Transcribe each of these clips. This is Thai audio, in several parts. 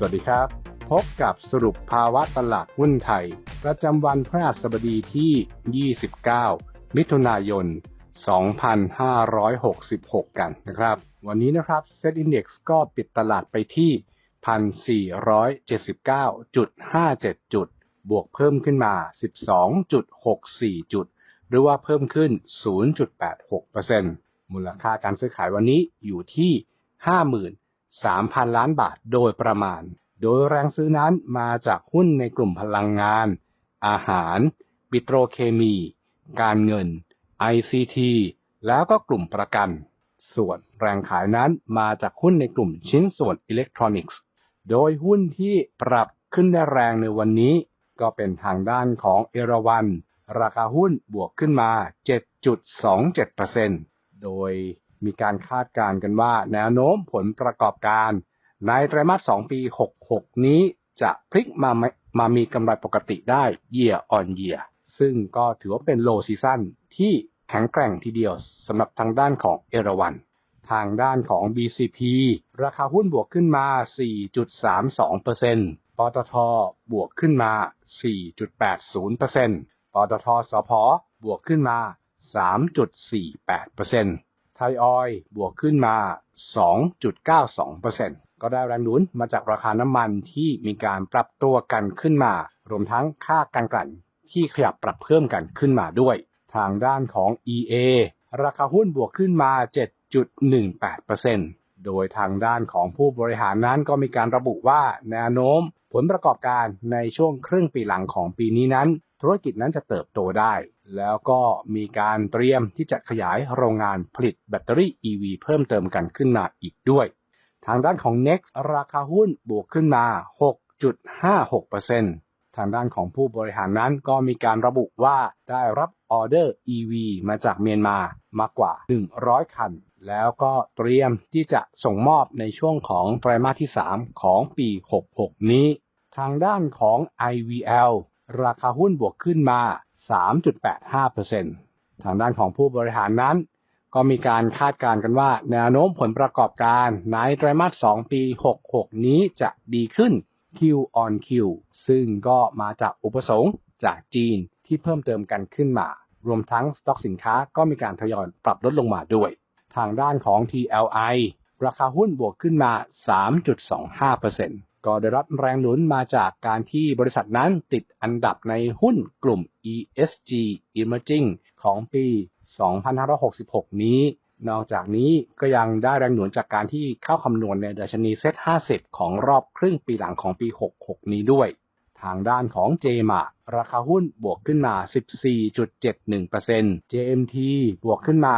สวัสดีครับ พบกับสรุปภาวะตลาดหุ้นไทย ประจำวันพฤหัสบดีที่ 29 มิถุนายน 2566 กันนะครับ วันนี้นะครับ Set Index ก็ปิดตลาดไปที่ 1,479.57 จุด บวกเพิ่มขึ้นมา 12.64 จุด หรือว่าเพิ่มขึ้น 0.86%มูลค่าการซื้อขายวันนี้อยู่ที่ 50,000 3,000 ล้านบาทโดยประมาณ โดยแรงซื้อนั้นมาจากหุ้นในกลุ่มพลังงาน อาหาร ปิโตรเคมี การเงิน ICT แล้วก็กลุ่มประกัน ส่วนแรงขายนั้นมาจากหุ้นในกลุ่มชิ้นส่วนอิเล็กทรอนิกส์ โดยหุ้นที่ปรับขึ้นได้แรงในวันนี้ ก็เป็นทางด้านของเอราวัน ราคาหุ้นบวกขึ้นมา 7.27%โดย มีการคาดการณ์กันว่า แนวโน้มผลประกอบการ ในไตรมาส 2 ปี 66 นี้จะพลิกมามามีกำไรปกติได้ year on year ซึ่งก็ถือว่าเป็น low season ที่แข็งแกร่งทีเดียวสำหรับทางด้านของเอราวัน ทางด้านของ BCP ราคาหุ้นบวกขึ้นมา 4.32%ปตทบวกขึ้นมา 4.80%ปตทสพบวกขึ้นมา 3.48% ไทยออยบวกขึ้นมา 2.92%ก็ได้แรงหนุนมาจากราคาน้ำมันที่มีการปรับตัวกันขึ้นมา รวมทั้งค่าการกลั่นที่ขยับปรับเพิ่มกันขึ้นมาด้วย ทางด้านของ EA ราคาหุ้นบวกขึ้นมา 7.18%โดยทางด้านของผู้บริหารนั้นก็มีการระบุว่าแนวโน้ม ผลประกอบการในช่วงครึ่งปีหลังของปีนี้นั้น ธุรกิจนั้นจะเติบโตได้ แล้วก็มีการเตรียมที่จะขยายโรงงานผลิตแบตเตอรี่ EV เพิ่มเติมกันขึ้นมาอีกด้วย ทางด้านของ Next ราคาหุ้นบวกขึ้นมา 6.56%ทางด้านของผู้บริหารนั้นก็มีการระบุว่าได้รับออเดอร์ EV มาจากเมียนมามากกว่า 100 คัน แล้วก็เตรียมที่จะส่งมอบในช่วงของไตรมาสที่ 3 ของปี 66 นี้ ทางด้านของ IVL ราคาหุ้นบวกขึ้นมา 3.85%ทางด้านของผู้บริหารนั้น ก็มีการคาดการณ์กันว่า แนวโน้มผลประกอบการในไตรมาส 2 ปี 66 นี้จะดีขึ้น Q on Q ซึ่งก็มาจากอุปสงค์จากจีนที่เพิ่มเติมกันขึ้นมา รวมทั้งสต็อกสินค้าก็มีการทยอยปรับลดลงมาด้วย ทางด้านของ TLI ราคาหุ้นบวกขึ้นมา 3.25% ก็ได้รับแรงหนุนมาจากการที่บริษัทนั้นติดอันดับในหุ้นกลุ่ม ESG Emerging ของปี 2566 นี้ นอกจากนี้ก็ยังได้แรงหนุนจากการที่เข้าคำนวณในดัชนีเซ็ต50 ของรอบครึ่งปีหลังของปี 66 นี้ด้วย ทางด้านของ JMA ราคาหุ้นบวกขึ้นมา 14.71% JMT บวกขึ้นมา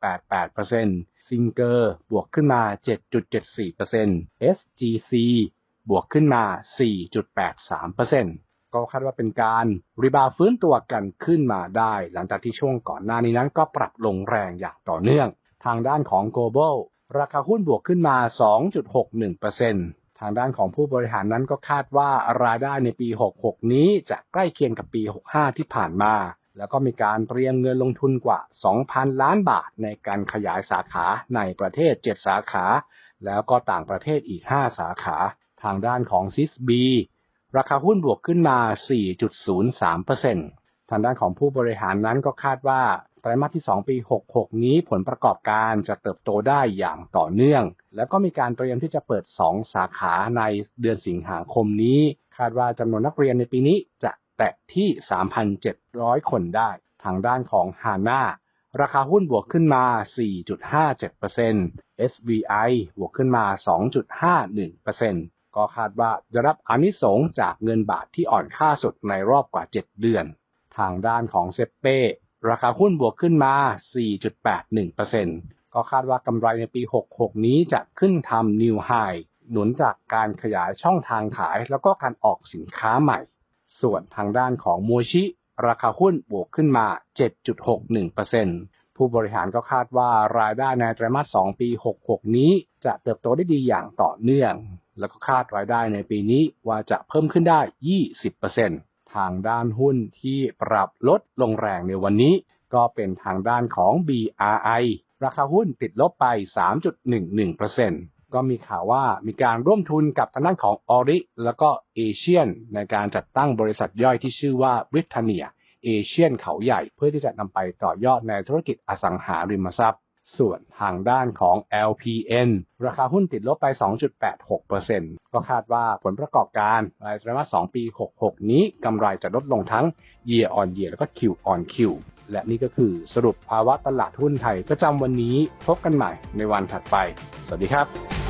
5.88%ซิงเกอร์บวกขึ้นมา 7.74% SGC บวกขึ้นมา 4.83%ก็คาดว่าเป็นการรีบาวฟื้นตัวกันขึ้นมาได้ หลังจากที่ช่วงก่อนหน้านี้นั้นก็ปรับลงแรงอย่างต่อเนื่อง ทางด้านของ Global ราคาหุ้นบวกขึ้นมา 2.61% ทางด้านของผู้บริหารนั้นก็คาดว่ารายได้ในปี 66 นี้จะใกล้เคียงกับปี 65 ที่ผ่านมา แล้วก็มีการเตรียมเงินลงทุนกว่า 2,000 ล้านบาทในการขยายสาขาในประเทศ 7 สาขา แล้วก็ต่างประเทศอีก 5 สาขา ทางด้านของซิสบีราคาหุ้นบวกขึ้นมา 4.03%ทางด้านของผู้บริหารนั้นก็คาดว่า ไตรมาสที่ 2 ปี 66 นี้ผลประกอบการจะเติบโตได้อย่างต่อเนื่อง แล้วก็มีการเตรียมที่จะเปิด 2 สาขาในเดือนสิงหาคมนี้ คาดว่าจำนวนนักเรียนในปีนี้จะแตะที่ 3,700 คนได้ ทางด้านของฮาน่าราคาหุ้นบวกขึ้นมา 4.57% SVI บวกขึ้นมา 2.51%ก็คาดว่าจะรับอานิสงจากเงินบาทที่อ่อนค่าสุดในรอบกว่า 7 เดือน ทางด้านของเซเป้ ราคาหุ้นบวกขึ้นมา 4.81%ก็คาดว่ากำไรในปี 66 นี้จะขึ้นทำนิวไฮหนุนจากการขยายช่องทางขายแล้วก็การออกสินค้าใหม่ ส่วนทางด้านของมูชิ ราคาหุ้นบวกขึ้นมา 7.61%ผู้บริหารก็คาดว่ารายได้ในไตรมาส 2 ปี 66 นี้จะเติบโตได้ดีอย่างต่อเนื่อง แล้วก็คาดรายได้ในปีนี้ว่าจะเพิ่มขึ้นได้ 20% ทางด้านหุ้นที่ปรับลดลงแรงในวันนี้ ก็เป็นทางด้านของ BRI ราคาหุ้นติดลบไป 3.11%ก็มีข่าวว่ามีการร่วมทุนกับทางด้านของออริแล้วก็เอเชียนในการจัดตั้งบริษัทย่อยที่ชื่อว่าบริทเนียเอเชียนเขาใหญ่เพื่อที่จะนำไปต่อยอดในธุรกิจอสังหาริมทรัพย์ ส่วนทางด้านของ LPN ราคาหุ้นติดลบไป 2.86%ก็คาดว่าผลประกอบการรายไตรมาส 2 ปี 66 นี้กำไรจะลดลงทั้ง year on year แล้วก็ Q on Q และนี่ก็คือสรุปภาวะตลาดหุ้นไทยประจำวันนี้พบกันใหม่ในวันถัดไป สวัสดีครับ